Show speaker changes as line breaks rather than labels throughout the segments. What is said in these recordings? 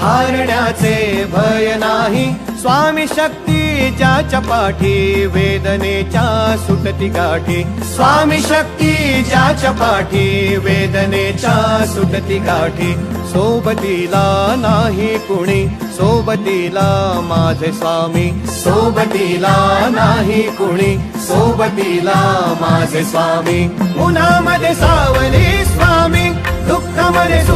हारण्याचे भय नाही. स्वामी शक्ती ज्याच्या पाठी वेदनेच्या सुटती गाठी. स्वामी शक्ती ज्याच्या पाठी वेदनेच्या सुटती गाठी. सोबतीला नाही कुणी सोबतीला माझे स्वामी. सोबतीला नाही कुणी सोबतीला माझे स्वामी. उन्हामध्ये सावली स्वामी दुःखामध्ये सुख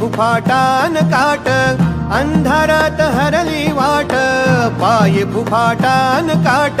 फुफाटान काट अंधारात हरली वाट पाय फुफाटान काट